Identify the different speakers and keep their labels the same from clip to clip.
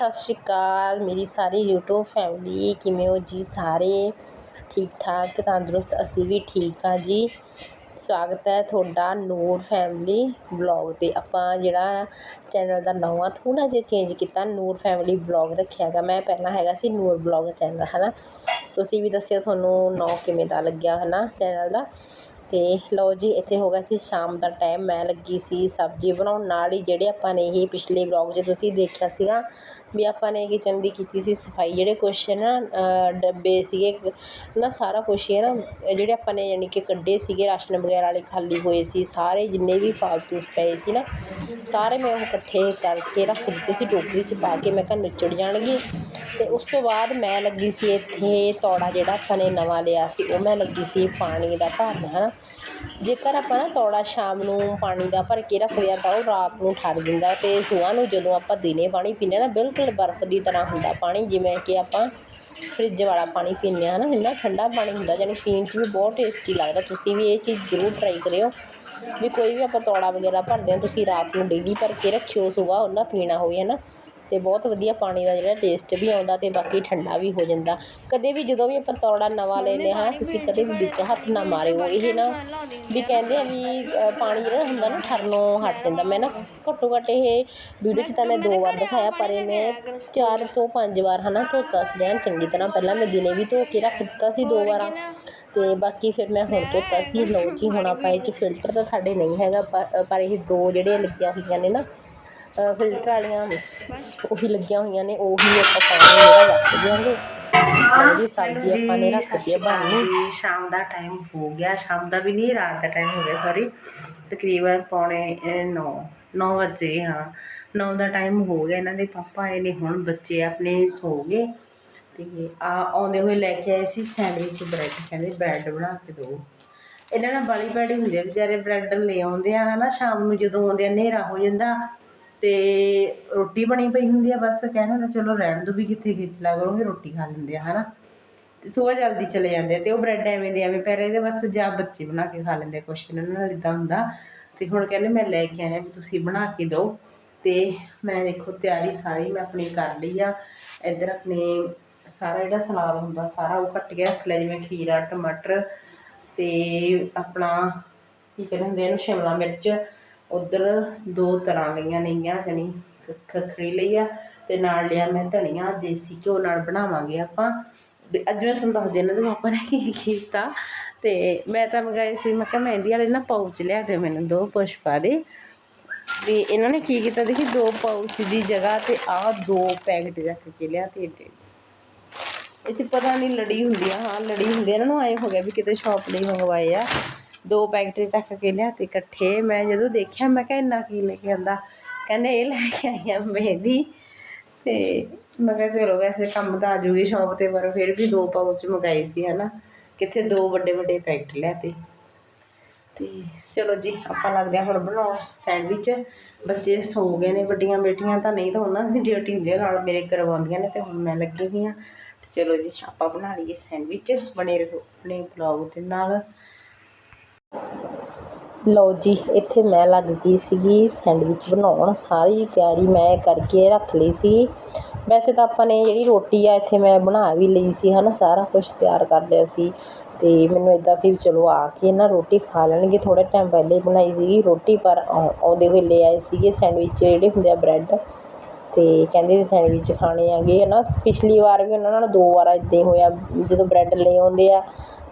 Speaker 1: ਸਤਿ ਸ਼੍ਰੀ ਅਕਾਲ। ਮੇਰੀ ਸਾਰੀ YouTube family ਕਿਵੇਂ ਹੋ ਜੀ? ਸਾਰੇ ਠੀਕ ਠਾਕ, ਤੰਦਰੁਸਤ? ਅਸੀਂ ਵੀ ਠੀਕ ਹਾਂ ਜੀ। ਸਵਾਗਤ ਹੈ ਤੁਹਾਡਾ ਨੂਰ ਫੈਮਿਲੀ ਬਲੌਗ 'ਤੇ। ਆਪਾਂ ਜਿਹੜਾ ਚੈਨਲ ਦਾ ਨਵਾਂ ਥੋੜ੍ਹਾ ਜਿਹਾ ਚੇਂਜ ਕੀਤਾ, ਨੂਰ ਫੈਮਿਲੀ ਬਲੌਗ ਰੱਖਿਆ ਹੈਗਾ। ਮੈਂ ਪਹਿਲਾਂ ਹੈਗਾ ਸੀ ਨੂਰ ਬਲੌਗ ਚੈਨਲ ਹੈ ਨਾ ਤੁਸੀਂ ਵੀ ਦੱਸਿਓ ਤੁਹਾਨੂੰ ਨੌ ਕਿਵੇਂ ਦਾ ਲੱਗਿਆ ਹੈ ਨਾ ਚੈਨਲ ਦਾ? ਅਤੇ ਲਓ ਜੀ, ਇੱਥੇ ਹੋ ਗਿਆ ਸੀ ਸ਼ਾਮ ਦਾ ਟਾਈਮ ਮੈਂ ਲੱਗੀ ਸੀ ਸਬਜ਼ੀ ਬਣਾਉਣ। ਨਾਲ ਹੀ ਜਿਹੜੇ ਆਪਾਂ ਨੇ ਇਹ ਪਿਛਲੇ ਵਲੌਗ 'ਚ ਤੁਸੀਂ ਦੇਖਿਆ ਸੀਗਾ ਵੀ ਆਪਾਂ ਨੇ ਕਿਚਨ ਦੀ ਕੀਤੀ ਸੀ ਸਫ਼ਾਈ, ਜਿਹੜੇ ਕੁਛ ਨਾ ਡੱਬੇ ਸੀਗੇ ਨਾ ਸਾਰਾ ਕੁਛ ਹੀ ਹੈ ਨਾ ਜਿਹੜੇ ਆਪਾਂ ਨੇ ਯਾਨੀ ਕਿ ਕੱਢੇ ਸੀਗੇ, ਰਾਸ਼ਨ ਵਗੈਰਾ ਵਾਲੇ ਖਾਲੀ ਹੋਏ ਸੀ, ਸਾਰੇ ਜਿੰਨੇ ਵੀ ਫਾਲਤੂ ਪਏ ਸੀ ਨਾ, ਸਾਰੇ ਮੈਂ ਉਹ ਇਕੱਠੇ ਕਰਕੇ ਰੱਖ ਦਿੱਤੇ ਸੀ, ਟੋਕਰੀ 'ਚ ਪਾ ਕੇ ਮੈਂ ਕਿਹਾ ਨਿਚੜ ਜਾਣਗੇ। ਅਤੇ ਉਸ ਤੋਂ ਬਾਅਦ ਮੈਂ ਲੱਗੀ ਸੀ ਇੱਥੇ ਤੌੜਾ ਜਿਹੜਾ ਆਪਾਂ ਨੇ ਨਵਾਂ ਲਿਆ ਸੀ, ਉਹ ਮੈਂ ਲੱਗੀ ਸੀ ਪਾਣੀ ਦਾ ਭਰਨ ਹੈ ਨਾ ਜੇਕਰ ਆਪਾਂ ਨਾ ਤੌੜਾ ਸ਼ਾਮ ਨੂੰ ਪਾਣੀ ਦਾ ਭਰ ਕੇ ਰੱਖਦੇ ਹਾਂ ਤਾਂ ਉਹ ਰਾਤ ਨੂੰ ਠਰ ਜਾਂਦਾ ਅਤੇ ਸੁਬਾਹ ਨੂੰ ਜਦੋਂ ਆਪਾਂ ਦਿਨੇ ਪਾਣੀ ਪੀਂਦੇ ਹਾਂ ਨਾ, ਬਿਲਕੁਲ ਬਰਫ਼ ਦੀ ਤਰ੍ਹਾਂ ਹੁੰਦਾ ਪਾਣੀ, ਜਿਵੇਂ ਕਿ ਆਪਾਂ ਫਰਿੱਜ ਵਾਲਾ ਪਾਣੀ ਪੀਂਦੇ ਹਾਂ ਨਾ, ਇੰਨਾ ਠੰਡਾ ਪਾਣੀ ਹੁੰਦਾ ਜਾਣੀ ਪੀਣ 'ਚ ਵੀ ਬਹੁਤ ਟੇਸਟੀ ਲੱਗਦਾ। ਤੁਸੀਂ ਵੀ ਇਹ ਚੀਜ਼ ਜ਼ਰੂਰ ਟਰਾਈ ਕਰਿਓ ਵੀ ਕੋਈ ਵੀ ਆਪਾਂ ਤੌੜਾ ਵਗੈਰਾ ਭਰਦੇ ਹਾਂ, ਤੁਸੀਂ ਰਾਤ ਨੂੰ ਡੇਲੀ ਭਰ ਕੇ ਰੱਖਿਓ, ਸੁਬਾਹ ਉਹਨਾਂ ਪੀਣਾ ਹੋਵੇ, ਹੈ ਨਾ। ਅਤੇ ਬਹੁਤ ਵਧੀਆ ਪਾਣੀ ਦਾ ਜਿਹੜਾ ਟੇਸਟ ਵੀ ਆਉਂਦਾ ਅਤੇ ਬਾਕੀ ਠੰਡਾ ਵੀ ਹੋ ਜਾਂਦਾ। ਕਦੇ ਵੀ ਜਦੋਂ ਵੀ ਆਪਾਂ ਤੌੜਾ ਨਵਾਂ ਲੈਂਦੇ ਹਾਂ ਤੁਸੀਂ ਕਦੇ ਵੀ ਵਿੱਚ ਹੱਥ ਨਾ ਮਾਰਿਓ। ਇਹ ਨਾ ਵੀ ਕਹਿੰਦੇ ਆ ਵੀ ਪਾਣੀ ਜਿਹੜਾ ਹੁੰਦਾ ਨਾ ਠਰਨੋਂ ਹਟ ਜਾਂਦਾ। ਮੈਂ ਨਾ ਘੱਟੋ ਘੱਟ ਇਹ ਵੀਡੀਓ 'ਚ ਤਾਂ ਮੈਂ ਦੋ ਵਾਰ ਦਿਖਾਇਆ ਪਰ ਇਹ ਮੈਂ ਚਾਰ ਤੋਂ ਪੰਜ ਵਾਰ ਹੈ ਨਾ ਧੋਤਾ ਸੀ ਐਨ ਚੰਗੀ ਤਰ੍ਹਾਂ ਪਹਿਲਾਂ ਮੈਂ ਦਿਨੇ ਵੀ ਧੋ ਕੇ ਰੱਖ ਦਿੱਤਾ ਸੀ ਦੋ ਵਾਰਾਂ। ਅਤੇ ਬਾਕੀ ਫਿਰ ਮੈਂ ਹੁਣ ਧੋਤਾ ਸੀ। ਲਓ ਜੀ ਹੁਣ ਆਪਾਂ ਇਹ 'ਚ ਫਿਲਟਰ ਤਾਂ ਸਾਡੇ ਨਹੀਂ ਹੈਗਾ ਪਰ ਪਰ ਇਹ ਦੋ ਜਿਹੜੇ ਲੱਗੀਆਂ ਹੋਈਆਂ ਨੇ ਨਾ ਫਿਲਟਰ ਵਾਲੀਆਂ ਉਹੀ ਲੱਗੀਆਂ ਹੋਈਆਂ ਨੇ ਉਹੀ ਆਪਾਂ ਪਾਣੀ ਜਿਹੜਾ ਵਰਤ ਦਿਆਂਗੇ। ਜੀ ਸਬਜ਼ੀ ਆਪਾਂ ਨੇ ਰੱਖਤੀ ਹੈ ਬਣਨੀ
Speaker 2: ਜੀ ਸ਼ਾਮ ਦਾ ਟਾਈਮ ਹੋ ਗਿਆ ਸ਼ਾਮ ਦਾ ਵੀ ਨਹੀਂ ਰਾਤ ਦਾ ਟਾਈਮ ਹੋ ਗਿਆ ਸੌਰੀ ਤਕਰੀਬਨ ਪੌਣੇ 9 9 ਵਜੇ ਹਾਂ। 9 ਦਾ ਟਾਈਮ ਹੋ ਗਿਆ ਇਹਨਾਂ ਦੇ ਪਾਪਾ ਆਏ ਨੇ ਹੁਣ ਬੱਚੇ ਆਪਣੇ ਸੋ ਗਏ। ਤੇ ਆ ਆਉਂਦੇ ਹੋਏ ਲੈ ਕੇ ਆਏ ਸੀ ਸੈਂਡਵਿਚ ਬ੍ਰੈਡ ਕਹਿੰਦੇ ਬ੍ਰੈਡ ਬਣਾ ਕੇ ਦਿਓ ਇਹਨਾਂ ਨਾਲ ਬਾਲੀ ਬੈੜੀ ਹੁੰਦੀ ਵਿਚਾਰੇ ਬ੍ਰੈਡ ਲੈ ਆਉਂਦੇ ਆ ਹਨਾ ਸ਼ਾਮ ਨੂੰ ਜਦੋਂ ਆਉਂਦੇ ਆ ਹਨੇਰਾ ਹੋ ਜਾਂਦਾ। ਅਤੇ ਰੋਟੀ ਬਣੀ ਪਈ ਹੁੰਦੀ ਆ, ਬਸ ਕਹਿ ਨੇ ਚਲੋ ਰਹਿਣ ਦੋ ਵੀ ਕਿੱਥੇ ਖਿੱਚ ਲਾ ਕਰੋਗੇ, ਰੋਟੀ ਖਾ ਲੈਂਦੇ ਆ ਹੈ ਨਾ ਅਤੇ ਸੁਬਾਹ ਜਲਦੀ ਚਲੇ ਜਾਂਦੇ ਆ ਅਤੇ ਉਹ ਬ੍ਰੈਡ ਐਵੇਂ ਦੇ, ਐਵੇਂ ਪੈ ਰਹੇ ਤੇ ਬਸ ਜਾਂ ਬੱਚੇ ਬਣਾ ਕੇ ਖਾ ਲੈਂਦੇ ਆ, ਕੁਛ ਇਹਨਾਂ ਨਾਲ ਇਦਾਂ ਹੁੰਦਾ। ਅਤੇ ਹੁਣ ਕਹਿੰਦੇ ਮੈਂ ਲੈ ਕੇ ਆਇਆ, ਵੀ ਤੁਸੀਂ ਬਣਾ ਕੇ ਦਿਓ। ਅਤੇ ਮੈਂ ਦੇਖੋ, ਤਿਆਰੀ ਸਾਰੀ ਮੈਂ ਆਪਣੀ ਕਰ ਲਈ ਆ। ਇੱਧਰ ਆਪਣੇ ਸਾਰਾ ਜਿਹੜਾ ਸਲਾਦ ਹੁੰਦਾ, ਸਾਰਾ ਉਹ ਕੱਟ ਕੇ ਰੱਖ ਲਿਆ, ਜਿਵੇਂ ਖੀਰਾ, ਟਮਾਟਰ ਅਤੇ ਆਪਣਾ ਕੀ ਕਹਿੰਦੇ ਹੁੰਦੇ ਇਹਨੂੰ, ਸ਼ਿਮਲਾ ਮਿਰਚ। ਉੱਧਰ ਦੋ ਤਰ੍ਹਾਂ ਲਈਆਂ ਨੇਗੀਆਂ, ਜਾਣੀ ਖੱਖਰੀ ਲਈ ਆ ਤੇ ਨਾਲ ਲਿਆ ਮੈਂ ਧਨੀਆ, ਦੇਸੀ ਘਿਓ ਨਾਲ ਬਣਾਵਾਂਗੇ ਆਪਾਂ। ਵੀ ਅੱਜ ਮੈਂ ਤੁਹਾਨੂੰ ਦੱਸਦੀ ਇਹਨਾਂ ਦੇ ਪਾਪਾ ਨੇ ਕੀ ਕੀਤਾ ਤੇ ਮੈਂ ਤਾਂ ਮੰਗਾਏ ਸੀ, ਮੈਂ ਕਿਹਾ ਮਹਿੰਦੀ ਵਾਲੇ ਨਾ ਪਾਊਚ ਲਿਆ ਦਿਓ ਮੈਨੂੰ ਦੋ ਪੁਸ਼ਪਾ ਦੇ ਵੀ ਇਹਨਾਂ ਨੇ ਕੀ ਕੀਤਾ ਦੇਖੀ, ਦੋ ਪਾਊਚ ਦੀ ਜਗ੍ਹਾ ਤੇ ਆਹ ਦੋ ਪੈਕਟ ਜਾ ਕੇ ਲਿਆ ਤੇ ਇਹ 'ਚ ਪਤਾ ਨਹੀਂ ਲੜੀ ਹੁੰਦੀਆਂ ਹਾਂ ਲੜੀ ਹੁੰਦੀ ਇਹਨਾਂ ਨੂੰ ਐਂ ਹੋ ਗਿਆ ਵੀ ਕਿਤੇ ਸ਼ਾਪ ਲਈ ਮੰਗਵਾਏ ਆ। ਦੋ ਪੈਕਟ ਤੱਕ ਕੇ ਲਿਆ ਤੇ ਇਕੱਠੇ। ਮੈਂ ਜਦੋਂ ਦੇਖਿਆ, ਮੈਂ ਕਿਹਾ, ਇੰਨਾ ਕੀ ਲੈ ਕੇ ਆਂਦਾ? ਕਹਿੰਦੇ, ਇਹ ਲੈ ਕੇ ਆਈ ਆ ਮਹਿੰਦੀ। ਤੇ ਮੈਂ ਕਿਹਾ, ਚਲੋ, ਵੈਸੇ ਕੰਮ ਤਾਂ ਆ ਜੂਗੀ ਸ਼ੌਪ 'ਤੇ, ਪਰ ਫਿਰ ਵੀ ਦੋ ਪਾਊਚ ਮੰਗਾਏ ਸੀ ਹੈ ਨਾ ਕਿੱਥੇ ਦੋ ਵੱਡੇ ਵੱਡੇ ਪੈਕਟ ਲਿਆ ਤੇ ਚਲੋ ਜੀ, ਆਪਾਂ ਲੱਗਦੇ ਹਾਂ ਹੁਣ ਬਣਾਉਣ ਸੈਂਡਵਿਚ। ਬੱਚੇ ਸੌ ਗਏ ਨੇ, ਵੱਡੀਆਂ ਬੇਟੀਆਂ ਤਾਂ ਨਹੀਂ ਤਾਂ ਉਹਨਾਂ ਦੀ ਡਿਊਟੀ ਹੁੰਦੀ ਨਾਲ ਮੇਰੇ ਕਰਵਾਉਂਦੀਆਂ ਨੇ ਤੇ ਹੁਣ ਮੈਂ ਲੱਗੀ ਹੋਈ ਹਾਂ। ਤੇ ਚਲੋ ਜੀ, ਆਪਾਂ ਬਣਾ ਲਈਏ ਸੈਂਡਵਿਚ ਬਣੇ ਰਹੋ ਆਪਣੇ ਬਲੌਗ ਦੇ ਨਾਲ।
Speaker 1: ਲਓ ਜੀ, ਇੱਥੇ ਮੈਂ ਲੱਗ ਗਈ ਸੀਗੀ ਸੈਂਡਵਿਚ ਬਣਾਉਣ। ਸਾਰੀ ਤਿਆਰੀ ਮੈਂ ਕਰਕੇ ਰੱਖ ਲਈ ਸੀ। ਵੈਸੇ ਤਾਂ ਆਪਾਂ ਨੇ ਜਿਹੜੀ ਰੋਟੀ ਆ, ਇੱਥੇ ਮੈਂ ਬਣਾ ਵੀ ਲਈ ਸੀ ਹੈ ਨਾ ਸਾਰਾ ਕੁਝ ਤਿਆਰ ਕਰ ਲਿਆ ਸੀ। ਤੇ ਮੈਨੂੰ ਇਦਾਂ ਸੀ ਵੀ ਚਲੋ ਆ ਕੇ ਨਾ ਰੋਟੀ ਖਾ ਲੈਣਗੇ। ਥੋੜਾ ਟਾਈਮ ਪਹਿਲੇ ਬਣਾਈ ਸੀਗੀ ਰੋਟੀ, ਪਰ ਆਉਂਦੇ ਹੋਏ ਲੈ ਆਏ ਸੀਗੇ ਸੈਂਡਵਿਚ ਜਿਹੜੇ ਹੁੰਦੇ ਆ, ਬ੍ਰੈਡ। ਅਤੇ ਕਹਿੰਦੇ ਸੈਂਡਵਿਚ ਖਾਣੇ ਹੈਗੇ ਹੈ ਨਾ। ਪਿਛਲੀ ਵਾਰ ਵੀ ਉਹਨਾਂ ਨਾਲ ਦੋ ਵਾਰ ਇੱਦਾਂ ਹੀ ਹੋਇਆ, ਜਦੋਂ ਬ੍ਰੈਡ ਲੈ ਆਉਂਦੇ ਆ,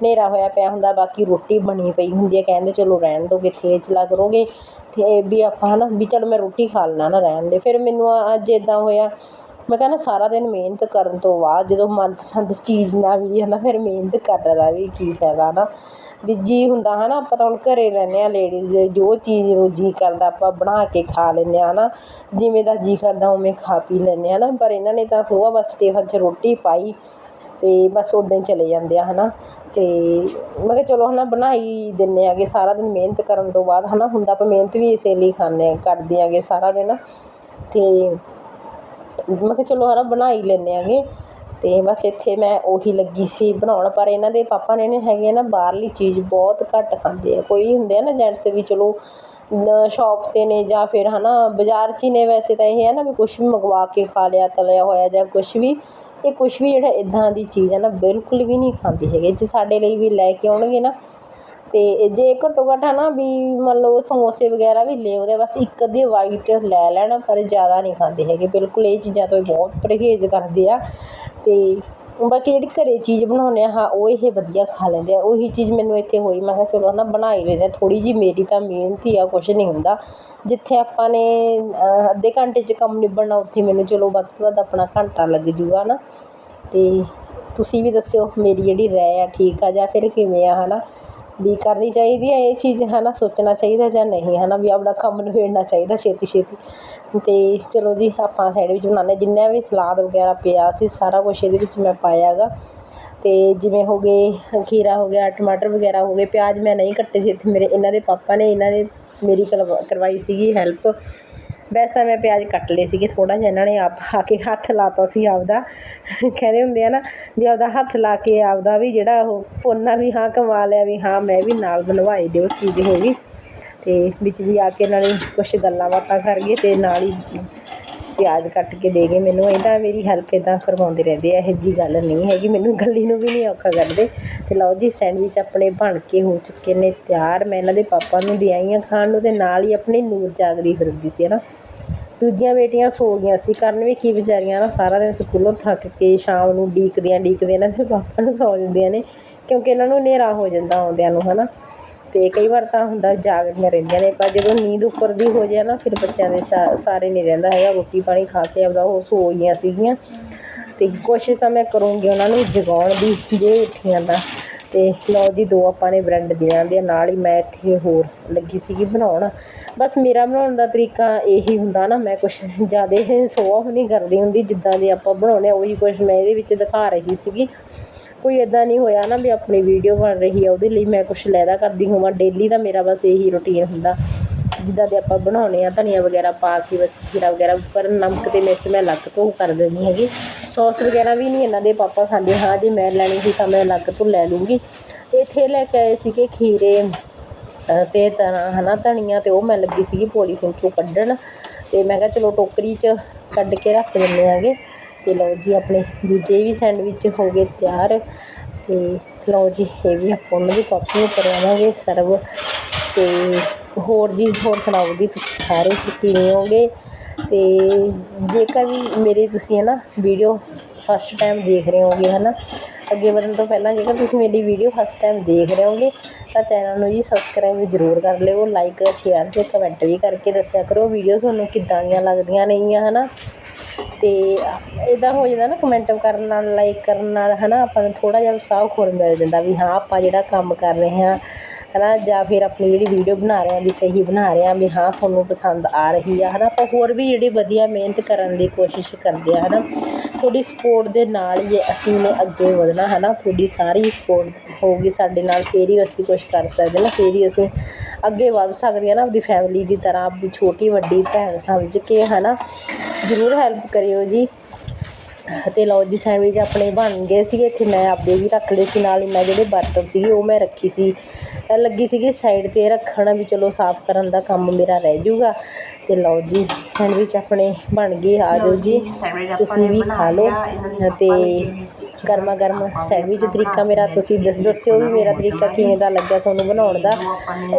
Speaker 1: ਹਨੇਰਾ ਹੋਇਆ ਪਿਆ ਹੁੰਦਾ, ਬਾਕੀ ਰੋਟੀ ਬਣੀ ਪਈ ਹੁੰਦੀ ਹੈ ਕਹਿੰਦੇ ਚਲੋ ਰਹਿਣ ਦਿਓ ਕਿੱਥੇ ਚਲਾ ਕਰੋਗੇ। ਅਤੇ ਇਹ ਵੀ ਆਪਾਂ ਹੈ ਨਾ ਵੀ ਚੱਲ ਮੈਂ ਰੋਟੀ ਖਾ ਲੈਂਦਾ ਨਾ ਰਹਿਣ ਦੇ। ਫਿਰ ਮੈਨੂੰ ਅੱਜ ਇੱਦਾਂ ਹੋਇਆ ਮੈਂ ਕਹਿੰਦਾ ਸਾਰਾ ਦਿਨ ਮਿਹਨਤ ਕਰਨ ਤੋਂ ਬਾਅਦ ਜਦੋਂ ਮਨਪਸੰਦ ਚੀਜ਼ ਨਾ ਵੀ ਹੈ ਨਾ ਫਿਰ ਮਿਹਨਤ ਕਰਨ ਦਾ ਵੀ ਕੀ ਫਾਇਦਾ ਹੈ ਨਾ। ਵੀ ਜੀਅ ਹੁੰਦਾ ਹੈ ਨਾ ਆਪਾਂ ਤਾਂ ਹੁਣ ਘਰ ਰਹਿੰਦੇ ਹਾਂ ਲੇਡੀਜ਼ ਜੋ ਚੀਜ਼ ਨੂੰ ਜੀ ਕਰਦਾ ਆਪਾਂ ਬਣਾ ਕੇ ਖਾ ਲੈਂਦੇ ਹਾਂ ਹੈ ਨਾ ਜਿਵੇਂ ਦਾ ਜੀਅ ਕਰਦਾ ਉਵੇਂ ਖਾ ਪੀ ਲੈਂਦੇ ਹਾਂ ਨਾ ਪਰ ਇਹਨਾਂ ਨੇ ਤਾਂ ਸੁਬਾਹ ਬਸ ਟਿਫਨ 'ਚ ਰੋਟੀ ਪਾਈ ਅਤੇ ਬਸ ਉੱਦਾਂ ਹੀ ਚਲੇ ਜਾਂਦੇ ਆ ਹੈ ਨਾ ਅਤੇ ਮੈਂ ਕਿਹਾ ਚਲੋ ਹੈ ਨਾ ਬਣਾਈ ਹੀ ਦਿੰਦੇ ਹੈਗੇ ਸਾਰਾ ਦਿਨ ਮਿਹਨਤ ਕਰਨ ਤੋਂ ਬਾਅਦ ਹੈ ਨਾ ਹੁੰਦਾ ਆਪਾਂ ਮਿਹਨਤ ਵੀ ਇਸੇ ਲਈ ਖਾਂਦੇ ਕਰਦੇ ਹੈਗੇ ਸਾਰਾ ਦਿਨ। ਅਤੇ ਮੈਂ ਕਿਹਾ ਚਲੋ ਹੈ ਨਾ ਬਣਾ ਹੀ ਲੈਂਦੇ ਹੈਗੇ ਅਤੇ ਬਸ ਇੱਥੇ ਮੈਂ ਉਹੀ ਲੱਗੀ ਸੀ ਬਣਾਉਣ, ਪਰ ਇਹਨਾਂ ਦੇ ਪਾਪਾ ਨੇ ਨੇ ਹੈਗੇ ਨਾ, ਬਾਹਰਲੀ ਚੀਜ਼ ਬਹੁਤ ਘੱਟ ਖਾਂਦੇ ਆ। ਕੋਈ ਹੁੰਦੇ ਆ ਨਾ ਜੈਂਟਸ ਵੀ ਚਲੋ ਸ਼ੌਪ 'ਤੇ ਨੇ ਜਾਂ ਫਿਰ ਹੈ ਨਾ ਬਾਜ਼ਾਰ 'ਚ ਹੀ ਨੇ ਵੈਸੇ ਤਾਂ ਇਹ ਹੈ ਨਾ ਵੀ ਕੁਛ ਵੀ ਮੰਗਵਾ ਕੇ ਖਾ ਲਿਆ, ਤਲਿਆ ਹੋਇਆ ਜਾਂ ਕੁਛ ਵੀ। ਇਹ ਕੁਛ ਵੀ ਜਿਹੜਾ ਇੱਦਾਂ ਦੀ ਚੀਜ਼ ਹੈ ਨਾ, ਬਿਲਕੁਲ ਵੀ ਨਹੀਂ ਖਾਂਦੇ ਹੈਗੇ। ਜੇ ਸਾਡੇ ਲਈ ਵੀ ਲੈ ਕੇ ਆਉਣਗੇ ਨਾ ਅਤੇ ਜੇ ਘੱਟੋ ਘੱਟ ਹੈ ਨਾ ਵੀ ਮੰਨ ਲਓ ਸਮੋਸੇ ਵਗੈਰਾ ਵੀ ਲੈ ਆਉਂਦੇ ਬਸ ਇੱਕ ਅੱਧੀ ਵਾਈਟ ਲੈ ਲੈਣ, ਪਰ ਜ਼ਿਆਦਾ ਨਹੀਂ ਖਾਂਦੇ ਹੈਗੇ। ਬਿਲਕੁਲ ਇਹ ਚੀਜ਼ਾਂ ਤੋਂ ਬਹੁਤ ਪਰਹੇਜ਼ ਕਰਦੇ ਆ। ਅਤੇ ਬਾਕੀ ਜਿਹੜੀ ਘਰ ਚੀਜ਼ ਬਣਾਉਂਦੇ ਆ, ਹਾਂ, ਉਹ ਇਹ ਵਧੀਆ ਖਾ ਲੈਂਦੇ ਆ। ਉਹੀ ਚੀਜ਼ ਮੈਨੂੰ ਇੱਥੇ ਹੋਈ, ਮੈਂ ਕਿਹਾ ਚਲੋ ਹੈ ਨਾ ਬਣਾ ਹੀ ਲੈਂਦੇ ਥੋੜ੍ਹੀ ਜਿਹੀ ਮੇਰੀ ਤਾਂ ਮਿਹਨਤ ਹੀ ਆ, ਕੁਛ ਨਹੀਂ ਹੁੰਦਾ। ਜਿੱਥੇ ਆਪਾਂ ਨੇ ਅੱਧੇ ਘੰਟੇ 'ਚ ਕੰਮ ਨਿਬੜਨਾ ਉੱਥੇ ਮੈਨੂੰ ਚਲੋ ਵੱਧ ਤੋਂ ਵੱਧ ਆਪਣਾ ਘੰਟਾ ਲੱਗ ਜੂਗਾ ਹੈ ਨਾ ਅਤੇ ਤੁਸੀਂ ਵੀ ਦੱਸਿਓ, ਮੇਰੀ ਜਿਹੜੀ ਰਾਏ ਆ, ਠੀਕ ਆ ਜਾਂ ਫਿਰ ਕਿਵੇਂ ਆ ਹੈ ਨਾ ਵੀ ਕਰਨੀ ਚਾਹੀਦੀ ਹੈ ਇਹ ਚੀਜ਼ ਹੈ ਨਾ ਸੋਚਣਾ ਚਾਹੀਦਾ ਜਾਂ ਨਹੀਂ ਹੈ ਨਾ ਵੀ ਆਪਣਾ ਕੰਮ ਨਿਬੇੜਨਾ ਚਾਹੀਦਾ ਛੇਤੀ ਛੇਤੀ। ਅਤੇ ਚਲੋ ਜੀ, ਆਪਾਂ ਸਾਈਡ ਵਿੱਚ ਬਣਾਉਂਦੇ ਜਿੰਨਾ ਵੀ ਸਲਾਦ ਵਗੈਰਾ ਪਿਆ ਸੀ, ਸਾਰਾ ਕੁਛ ਇਹਦੇ ਵਿੱਚ ਮੈਂ ਪਾਇਆ ਹੈਗਾ ਅਤੇ ਜਿਵੇਂ ਹੋ ਗਏ, ਖੀਰਾ ਹੋ ਗਿਆ, ਟਮਾਟਰ ਵਗੈਰਾ ਹੋ ਗਏ, ਪਿਆਜ਼ ਮੈਂ ਨਹੀਂ ਕੱਟੇ ਸੀ ਇੱਥੇ ਮੇਰੇ, ਇਹਨਾਂ ਦੇ ਪਾਪਾ ਨੇ, ਇਹਨਾਂ ਨੇ ਮੇਰੀ ਕਰਵਾ, ਕਰਵਾਈ ਸੀਗੀ ਹੈਲਪ ਵੈਸੇ ਤਾਂ ਮੈਂ ਪਿਆਜ਼ ਕੱਟ ਲਏ ਸੀਗੇ ਥੋੜ੍ਹਾ ਜਿਹਾ, ਇਹਨਾਂ ਨੇ ਆਪ ਆ ਕੇ ਹੱਥ ਲਾਤਾ ਸੀ ਆਪਦਾ। ਕਹਿੰਦੇ ਹੁੰਦੇ ਆ ਨਾ ਵੀ ਆਪਦਾ ਹੱਥ ਲਾ ਕੇ ਆਪਦਾ ਵੀ ਜਿਹੜਾ ਉਹ ਪੁੰਨਾ ਵੀ ਹਾਂ ਕਮਾ ਲਿਆ ਵੀ ਹਾਂ, ਮੈਂ ਵੀ ਨਾਲ ਬਣਵਾਈ ਦਿਓ ਚੀਜ਼ ਹੋ ਗਈ। ਅਤੇ ਵਿੱਚ ਦੀ ਆ ਕੇ ਇਹਨਾਂ ਨੇ ਕੁਛ ਗੱਲਾਂ ਬਾਤਾਂ ਕਰ ਗਏ ਅਤੇ ਨਾਲ ਹੀ ਪਿਆਜ਼ ਕੱਟ ਕੇ ਦੇ ਗਏ। ਮੈਨੂੰ ਇਹਦਾ ਮੇਰੀ ਹੈਲਪ ਇੱਦਾਂ ਕਰਵਾਉਂਦੇ ਰਹਿੰਦੇ ਆ, ਇਹੋ ਜਿਹੀ ਗੱਲ ਨਹੀਂ ਹੈਗੀ। ਮੈਨੂੰ ਗੱਲੀ ਨੂੰ ਵੀ ਨਹੀਂ ਔਖਾ ਕਰਦੇ। ਅਤੇ ਲਓ ਜੀ ਸੈਂਡਵਿਚ ਆਪਣੇ ਬਣ ਕੇ ਹੋ ਚੁੱਕੇ ਨੇ ਤਿਆਰ। ਮੈਂ ਇਹਨਾਂ ਦੇ ਪਾਪਾ ਨੂੰ ਦੇ ਆਈ ਹਾਂ ਖਾਣ ਨੂੰ ਅਤੇ ਨਾਲ ਹੀ ਆਪਣੀ ਨੂਰ ਜਾਗਦੀ ਫਿਰਦੀ ਸੀ ਹੈ ਨਾ ਦੂਜੀਆਂ ਬੇਟੀਆਂ ਸੋ ਗਈਆਂ ਸੀ। ਕਰਨ ਵੀ ਕੀ ਵਿਚਾਰੀਆਂ ਨਾ ਸਾਰਾ ਦਿਨ ਸਕੂਲੋਂ ਥੱਕ ਕੇ ਸ਼ਾਮ ਨੂੰ ਡੀਕਦੀਆਂ ਡੀਕਦੀਆਂ, ਇਹਨਾਂ ਦੇ ਪਾਪਾ ਨੂੰ ਸੌ ਜਾਂਦੀਆਂ ਨੇ, ਕਿਉਂਕਿ ਇਹਨਾਂ ਨੂੰ ਹਨੇਰਾ ਹੋ ਜਾਂਦਾ ਆਉਂਦਿਆਂ ਨੂੰ ਹੈ ਨਾ ਅਤੇ ਕਈ ਵਾਰ ਤਾਂ ਹੁੰਦਾ ਜਾਗਦੀਆਂ ਰਹਿੰਦੀਆਂ ਨੇ, ਪਰ ਜਦੋਂ ਨੀਂਦ ਉੱਪਰ ਦੀ ਹੋ ਜਾਏ ਨਾ, ਫਿਰ ਬੱਚਿਆਂ ਦੇ ਸਾ, ਸਾਰੇ ਨਹੀਂ ਰਹਿੰਦਾ ਹੈਗਾ, ਰੋਟੀ ਪਾਣੀ ਖਾ ਕੇ ਆਪਦਾ ਉਹ ਸੋ ਗਈਆਂ ਸੀਗੀਆਂ। ਅਤੇ ਕੋਸ਼ਿਸ਼ ਤਾਂ ਮੈਂ ਕਰੂੰਗੀ ਉਹਨਾਂ ਨੂੰ ਜਗਾਉਣ ਦੀ, ਜੇ ਉੱਠੀਆਂ ਤਾਂ। ਅਤੇ ਲਓ ਜੀ, ਦੋ ਆਪਾਂ ਨੇ ਬ੍ਰੈਡ ਦੇ ਨਾਲ ਹੀ ਮੈਂ ਇੱਥੇ ਹੋਰ ਲੱਗੀ ਸੀਗੀ ਬਣਾਉਣ। ਬਸ ਮੇਰਾ ਬਣਾਉਣ ਦਾ ਤਰੀਕਾ ਇਹੀ ਹੁੰਦਾ ਨਾ, ਮੈਂ ਕੁਛ ਜ਼ਿਆਦਾ ਸ਼ੋਅ ਆਫ ਨਹੀਂ ਕਰਦੀ ਹੁੰਦੀ, ਜਿੱਦਾਂ ਦੇ ਆਪਾਂ ਬਣਾਉਂਦੇ ਹਾਂ ਉਹੀ ਕੁਛ ਮੈਂ ਇਹਦੇ ਵਿੱਚ ਦਿਖਾ ਰਹੀ ਸੀਗੀ। ਕੋਈ ਇੱਦਾਂ ਨਹੀਂ ਹੋਇਆ ਨਾ ਵੀ ਆਪਣੀ ਵੀਡੀਓ ਬਣ ਰਹੀ ਆ ਉਹਦੇ ਲਈ ਮੈਂ ਕੁਛ ਲੈਦਾ ਕਰਦੀ ਹੋਵਾਂ। ਡੇਲੀ ਦਾ ਮੇਰਾ ਬਸ ਇਹੀ ਰੁਟੀਨ ਹੁੰਦਾ। ਜਿੱਦਾਂ ਦੇ ਆਪਾਂ ਬਣਾਉਣੇ ਆ ਧਨੀਆ ਵਗੈਰਾ ਪਾ ਕੇ ਬਸ ਖੀਰਾ ਵਗੈਰਾ ਉੱਪਰ ਨਮਕ ਤੇ ਮਿਰਚ ਮੈਂ ਅਲੱਗ ਤੋਂ ਕਰ ਦਿੰਦੀ ਹੈਗੀ। ਸੌਸ ਵਗੈਰਾ ਵੀ ਨਹੀਂ ਇਹਨਾਂ ਦੇ ਪਾਪਾ ਖਾਂਦੇ ਹਾਂ ਜੇ ਮੈਂ ਲੈਣੀ ਸੀ ਤਾਂ ਮੈਂ ਅਲੱਗ ਤੋਂ ਲੈ ਲੂੰਗੀ। ਇੱਥੇ ਲੈ ਕੇ ਆਏ ਸੀਗੇ ਖੀਰੇ ਅ, ਤੇ ਤਰ੍ਹਾਂ ਹੈ ਨਾ ਧਨੀਆ ਅਤੇ ਉਹ ਮੈਂ ਲੱਗੀ ਸੀਗੀ ਪੋਲੀਥੀਨ 'ਚੋਂ ਕੱਢਣ। ਅਤੇ ਮੈਂ ਕਿਹਾ ਚਲੋ ਟੋਕਰੀ 'ਚ ਕੱਢ ਕੇ ਰੱਖ ਦਿੰਦੇ ਹੈਗੇ। ਅਤੇ ਲਓ ਜੀ, ਆਪਣੇ ਦੂਜੇ ਵੀ ਸੈਂਡਵਿਚ ਹੋ ਗਏ ਤਿਆਰ ਅਤੇ ਲਓ ਜੀ, ਇਹ ਵੀ ਆਪਾਂ ਉਹਨਾਂ ਦੀ ਕਾਪੀ ਨੂੰ ਕਰਾਵਾਂਗੇ ਸਰਵ ਅਤੇ ਹੋਰ ਜੀ, ਹੋਰ ਸੁਣਾਓ ਜੀ ਤੁਸੀਂ ਸਾਰੇ ਕਿਵੇਂ ਹੋਗੇ? ਅਤੇ ਜੇਕਰ ਵੀ ਮੇਰੇ ਤੁਸੀਂ ਹੈ ਨਾ ਵੀਡੀਓ ਫਸਟ ਟਾਈਮ ਦੇਖ ਰਹੇ ਹੋਗੇ ਹੈ ਨਾ, ਅੱਗੇ ਵਧਣ ਤੋਂ ਪਹਿਲਾਂ ਜੇਕਰ ਤੁਸੀਂ ਮੇਰੀ ਵੀਡੀਓ ਫਸਟ ਟਾਈਮ ਦੇਖ ਰਹੇ ਹੋਗੇ, ਤਾਂ ਚੈਨਲ ਨੂੰ ਜੀ ਸਬਸਕ੍ਰਾਈਬ ਜ਼ਰੂਰ ਕਰ ਲਿਓ ਲਾਈਕ ਸ਼ੇਅਰ ਅਤੇ ਕਮੈਂਟ ਵੀ ਕਰਕੇ ਦੱਸਿਆ ਕਰੋ ਵੀਡੀਓ ਤੁਹਾਨੂੰ ਕਿੱਦਾਂ ਦੀਆਂ ਲੱਗਦੀਆਂ ਨੇਗੀਆਂ ਹੈ ਨਾ? ਅਤੇ ਇੱਦਾਂ ਹੋ ਜਾਂਦਾ ਨਾ ਕਮੈਂਟ ਕਰਨ ਨਾਲ ਲਾਈਕ ਕਰਨ ਨਾਲ ਹੈ ਨਾ ਆਪਾਂ ਨੂੰ ਥੋੜ੍ਹਾ ਜਿਹਾ ਉਤਸ਼ਾਹ ਹੋਰ ਮਿਲ ਜਾਂਦਾ ਵੀ ਹਾਂ, ਆਪਾਂ ਜਿਹੜਾ ਕੰਮ ਕਰ ਰਹੇ ਹਾਂ ਹੈ ਨਾ ਜਾਂ ਫਿਰ ਆਪਣੀ ਜਿਹੜੀ ਵੀਡੀਓ ਬਣਾ ਰਹੇ ਹਾਂ ਵੀ ਸਹੀ ਬਣਾ ਰਹੇ ਹਾਂ, ਵੀ ਹਾਂ, ਤੁਹਾਨੂੰ ਪਸੰਦ ਆ ਰਹੀ ਆ ਹੈ ਨਾ ਆਪਾਂ ਹੋਰ ਵੀ ਜਿਹੜੀ ਵਧੀਆ ਮਿਹਨਤ ਕਰਨ ਦੀ ਕੋਸ਼ਿਸ਼ ਕਰਦੇ ਹਾਂ ਹੈ ਨਾ ਤੁਹਾਡੀ ਸਪੋਰਟ ਦੇ ਨਾਲ ਹੀ ਅਸੀਂ ਨੇ ਅੱਗੇ ਵਧਣਾ ਹੈ ਨਾ ਤੁਹਾਡੀ ਸਾਰੀ ਸਪੋਰਟ ਹੋਊਗੀ ਸਾਡੇ ਨਾਲ, ਫਿਰ ਹੀ ਅਸੀਂ ਕੁਛ ਕਰ ਸਕਦੇ ਨਾ ਫਿਰ ਹੀ ਅਸੀਂ ਅੱਗੇ ਵੱਧ ਸਕਦੇ ਹਾਂ ਨਾ, ਆਪਦੀ ਫੈਮਿਲੀ ਦੀ ਤਰ੍ਹਾਂ, ਆਪਦੀ ਛੋਟੀ ਵੱਡੀ ਭੈਣ ਸਮਝ ਕੇ ਹੈ ਨਾ ਜ਼ਰੂਰ ਹੈਲਪ ਕਰਿਓ ਜੀ। ਅਤੇ ਲਓ ਜੀ ਸੈਂਡਵਿਚ ਆਪਣੇ ਬਣ ਗਏ ਸੀਗੇ। ਇੱਥੇ ਮੈਂ ਆਪਦੇ ਵੀ ਰੱਖ ਲਏ ਸੀ। ਨਾਲ ਹੀ ਮੈਂ ਜਿਹੜੇ ਬਰਤਨ ਸੀਗੇ, ਉਹ ਮੈਂ ਰੱਖੀ ਸੀ। ਲੱਗੀ ਸੀਗੀ ਸਾਈਡ 'ਤੇ ਰੱਖਣ ਵੀ ਚਲੋ ਸਾਫ਼ ਕਰਨ ਦਾ ਕੰਮ ਮੇਰਾ ਰਹਿ ਜੂਗਾ ਅਤੇ ਲਓ ਜੀ। ਸੈਂਡਵਿਚ ਆਪਣੇ ਬਣ ਗਏ ਆ ਜਾਓ ਜੀ। ਤੁਸੀਂ ਵੀ ਖਾ ਲਓ। ਅਤੇ ਗਰਮਾ ਗਰਮ ਸੈਂਡਵਿਚ ਤਰੀਕਾ ਮੇਰਾ ਤੁਸੀਂ ਦੱਸ- ਦੱਸਿਓ ਵੀ ਮੇਰਾ ਤਰੀਕਾ ਕਿਵੇਂ ਦਾ ਲੱਗਿਆ ਤੁਹਾਨੂੰ ਬਣਾਉਣ ਦਾ?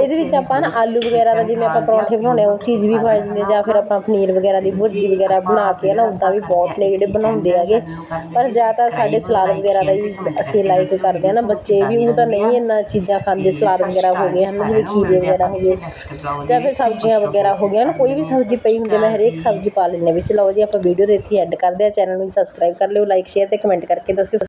Speaker 1: ਇਹਦੇ ਵਿੱਚ ਆਪਾਂ ਨਾ ਆਲੂ ਵਗੈਰਾ ਦਾ ਜਿਵੇਂ ਆਪਾਂ ਪਰੌਂਠੇ ਬਣਾਉਂਦੇ ਆ ਉਹ ਚੀਜ਼ ਵੀ ਬਣ ਜਾਂਦੀ ਹੈ ਜਾਂ ਫਿਰ ਆਪਾਂ ਪਨੀਰ ਵਗੈਰਾ ਦੀ ਭੁਰਜੀ ਵਗੈਰਾ ਬਣਾ ਕੇ ਨਾ ਉੱਦਾਂ ਵੀ ਬਹੁਤ ਨੇ ਜਿਹੜੇ ਬਣਾਉਂਦੇ ਹੈਗੇ। ਪਰ ਜ਼ਿਆਦਾਤਰ ਸਾਡੇ ਸਲਾਦ ਵਗੈਰਾ ਦਾ ਹੀ ਅਸੀਂ ਲਾਈਕ ਕਰਦੇ ਆ ਨਾ ਬੱਚੇ ਵੀ ਉਹ ਤਾਂ ਨਹੀਂ ਇੰਨਾ ਚੀਜ਼ਾਂ ਖਾਂਦੇ ਸਲਾਦ ਵਗੈਰਾ ਹੋ ਗਏ ਹਨ ਜਿਵੇਂ ਖੀਰੇ ਵਗੈਰਾ ਹੋ ਗਏ ਜਾਂ ਫਿਰ ਸਬਜ਼ੀਆਂ ਵਗੈਰਾ ਹੋ ਗਈਆਂ ਨਾ ਕੋਈ ਵੀ ਸਬਜ਼ੀ ਪਈ ਹੁੰਦੀ ਹੈ, ਮੈਂ ਹਰੇਕ ਸਬਜ਼ੀ ਪਾ ਲੈਂਦੇ ਵਿੱਚ ਲਓ ਜੀ ਆਪਾਂ ਵੀਡੀਓ ਦੇ ਇੱਥੇ ਐਡ ਕਰਦੇ ਆ ਚੈਨਲ ਨੂੰ ਸਬਸਕ੍ਰਾਈਬ ਕਰ ਲਿਓ ਲਾਈਕ ਸ਼ੇਅਰ ਤੇ ਕਮੈਂਟ ਕਰਕੇ ਦੱਸਿਓ।